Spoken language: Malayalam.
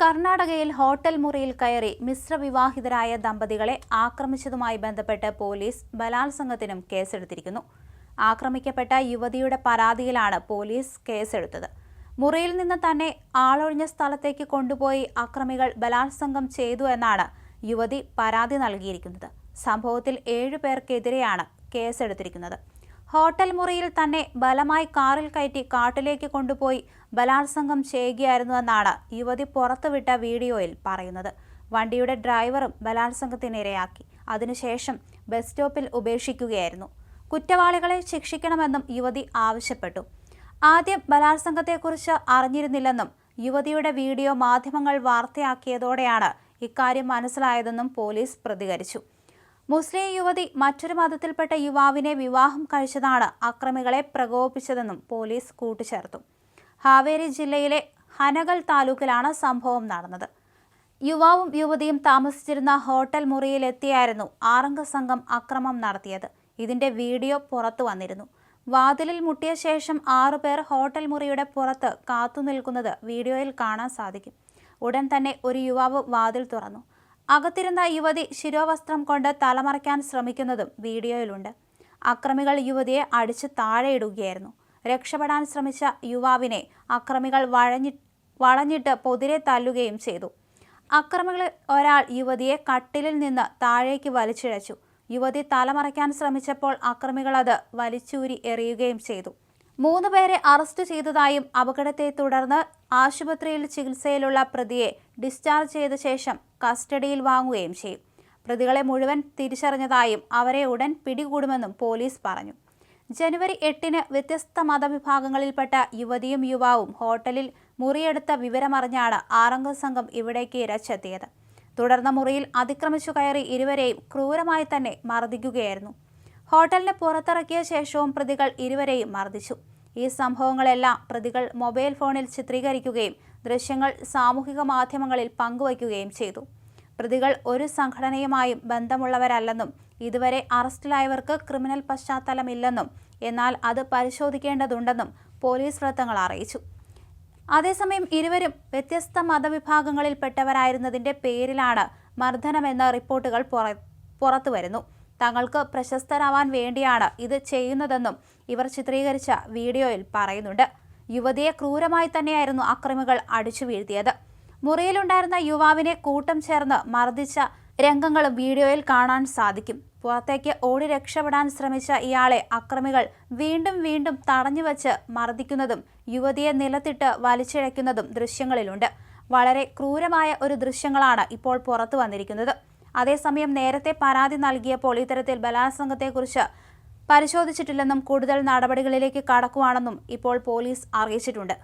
കർണാടകയിൽ ഹോട്ടൽ മുറിയിൽ കയറി മിശ്രവിവാഹിതരായ ദമ്പതികളെ ആക്രമിച്ചതുമായി ബന്ധപ്പെട്ട് പോലീസ് ബലാത്സംഗത്തിനും കേസെടുത്തിരിക്കുന്നു. ആക്രമിക്കപ്പെട്ട യുവതിയുടെ പരാതിയിലാണ് പോലീസ് കേസെടുത്തത്. മുറിയിൽ നിന്ന് തന്നെ ആളൊഴിഞ്ഞ സ്ഥലത്തേക്ക് കൊണ്ടുപോയി അക്രമികൾ ബലാത്സംഗം ചെയ്തു എന്നാണ് യുവതി പരാതി നൽകിയിരിക്കുന്നത്. സംഭവത്തിൽ ഏഴു പേർക്കെതിരെയാണ് കേസെടുത്തിരിക്കുന്നത്. ഹോട്ടൽ മുറിയിൽ തന്നെ ബലമായി കാറിൽ കയറ്റി കാട്ടിലേക്ക് കൊണ്ടുപോയി ബലാത്സംഗം ചെയ്യുകയായിരുന്നുവെന്നാണ് യുവതി പുറത്തുവിട്ട വീഡിയോയിൽ പറയുന്നത്. വണ്ടിയുടെ ഡ്രൈവറും ബലാത്സംഗത്തിനിരയാക്കി അതിനുശേഷം ബസ് സ്റ്റോപ്പിൽ ഉപേക്ഷിക്കുകയായിരുന്നു. കുറ്റവാളികളെ ശിക്ഷിക്കണമെന്നും യുവതി ആവശ്യപ്പെട്ടു. ആദ്യം ബലാത്സംഗത്തെക്കുറിച്ച് അറിഞ്ഞിരുന്നില്ലെന്നും യുവതിയുടെ വീഡിയോ മാധ്യമങ്ങൾ വാർത്തയാക്കിയതോടെയാണ് ഇക്കാര്യം മനസ്സിലായതെന്നും പോലീസ് പ്രതികരിച്ചു. മുസ്ലിം യുവതി മറ്റൊരു മതത്തിൽപ്പെട്ട യുവാവിനെ വിവാഹം കഴിച്ചതാണ് അക്രമികളെ പ്രകോപിപ്പിച്ചതെന്നും പോലീസ് കൂട്ടിച്ചേർത്തു. ഹാവേരി ജില്ലയിലെ ഹനകൽ താലൂക്കിലാണ് സംഭവം നടന്നത്. യുവാവും യുവതിയും താമസിച്ചിരുന്ന ഹോട്ടൽ മുറിയിലെത്തിയായിരുന്നു ആറംഗ സംഘം അക്രമം നടത്തിയത്. ഇതിന്റെ വീഡിയോ പുറത്തു വന്നിരുന്നു. വാതിലിൽ മുട്ടിയ ശേഷം ആറുപേർ ഹോട്ടൽ മുറിയുടെ പുറത്ത് കാത്തുനിൽക്കുന്നത് വീഡിയോയിൽ കാണാൻ സാധിക്കും. ഉടൻ തന്നെ ഒരു യുവാവ് വാതിൽ തുറന്നു. അകത്തിരുന്ന യുവതി ശിരോവസ്ത്രം കൊണ്ട് തലമറയ്ക്കാൻ ശ്രമിക്കുന്നതും വീഡിയോയിലുണ്ട്. അക്രമികൾ യുവതിയെ അടിച്ച് താഴെയിടുകയായിരുന്നു. രക്ഷപ്പെടാൻ ശ്രമിച്ച യുവാവിനെ അക്രമികൾ വഴഞ്ഞി വളഞ്ഞിട്ട് പൊതിരെ തല്ലുകയും ചെയ്തു. അക്രമികളിൽ ഒരാൾ യുവതിയെ കട്ടിലിൽ നിന്ന് താഴേക്ക് വലിച്ചിഴച്ചു. യുവതി തലമറയ്ക്കാൻ ശ്രമിച്ചപ്പോൾ അക്രമികൾ അത് വലിച്ചൂരി എറിയുകയും ചെയ്തു. മൂന്ന് പേരെ അറസ്റ്റ് ചെയ്തതായും അപകടത്തെ തുടർന്ന് ആശുപത്രിയിൽ ചികിത്സയിലുള്ള പ്രതിയെ ഡിസ്ചാർജ് ചെയ്ത ശേഷം കസ്റ്റഡിയിൽ വാങ്ങുകയും ചെയ്യും. പ്രതികളെ മുഴുവൻ തിരിച്ചറിഞ്ഞതായും അവരെ ഉടൻ പിടികൂടുമെന്നും പോലീസ് പറഞ്ഞു. ജനുവരി എട്ടിന് വ്യത്യസ്ത മതവിഭാഗങ്ങളിൽപ്പെട്ട യുവതിയും യുവാവും ഹോട്ടലിൽ മുറിയെടുത്ത വിവരമറിഞ്ഞാണ് ആറംഗ സംഘം ഇവിടേക്ക് ഇരച്ചെത്തിയത് തുടർന്ന് മുറിയിൽ അതിക്രമിച്ചു കയറി ഇരുവരെയും ക്രൂരമായി തന്നെ മർദ്ദിക്കുകയായിരുന്നു. ഹോട്ടലിന് പുറത്തിറക്കിയ ശേഷവും പ്രതികൾ ഇരുവരെയും മർദ്ദിച്ചു. ഈ സംഭവങ്ങളെല്ലാം പ്രതികൾ മൊബൈൽ ഫോണിൽ ചിത്രീകരിക്കുകയും ദൃശ്യങ്ങൾ സാമൂഹിക മാധ്യമങ്ങളിൽ പങ്കുവയ്ക്കുകയും ചെയ്തു. പ്രതികൾ ഒരു സംഘടനയുമായും ബന്ധമുള്ളവരല്ലെന്നും ഇതുവരെ അറസ്റ്റിലായവർക്ക് ക്രിമിനൽ പശ്ചാത്തലമില്ലെന്നും എന്നാൽ അത് പരിശോധിക്കേണ്ടതുണ്ടെന്നും പോലീസ് വൃത്തങ്ങൾ അറിയിച്ചു. അതേസമയം ഇരുവരും വ്യത്യസ്ത മതവിഭാഗങ്ങളിൽപ്പെട്ടവരായിരുന്നതിന്റെ പേരിലാണ് മർദ്ദനമെന്ന റിപ്പോർട്ടുകൾ പുറത്തു വരുന്നു തങ്ങൾക്ക് പ്രശസ്തരാവാൻ വേണ്ടിയാണ് ഇത് ചെയ്യുന്നതെന്നും ഇവർ ചിത്രീകരിച്ച വീഡിയോയിൽ പറയുന്നുണ്ട്. യുവതിയെ ക്രൂരമായി തന്നെയായിരുന്നു അക്രമികൾ അടിച്ചു വീഴ്ത്തിയത് മുറിയിലുണ്ടായിരുന്ന യുവാവിനെ കൂട്ടം ചേർന്ന് മർദ്ദിച്ച രംഗങ്ങളും വീഡിയോയിൽ കാണാൻ സാധിക്കും. പുറത്തേക്ക് ഓടി രക്ഷപ്പെടാൻ ശ്രമിച്ച ഇയാളെ അക്രമികൾ വീണ്ടും വീണ്ടും തടഞ്ഞുവച്ച് മർദ്ദിക്കുന്നതും യുവതിയെ നിലത്തിട്ട് വലിച്ചിഴയ്ക്കുന്നതും ദൃശ്യങ്ങളിലുണ്ട്. വളരെ ക്രൂരമായ ഒരു ദൃശ്യങ്ങളാണ് ഇപ്പോൾ പുറത്തു വന്നിരിക്കുന്നത്. അതേസമയം നേരത്തെ പരാതി നൽകിയപ്പോൾ ഇത്തരത്തിൽ ബലാത്സംഗത്തെക്കുറിച്ച് പരിശോധിച്ചിട്ടില്ലെന്നും കൂടുതൽ നടപടികളിലേക്ക് കടക്കുവാണെന്നും ഇപ്പോൾ പോലീസ് അറിയിച്ചിട്ടുണ്ട്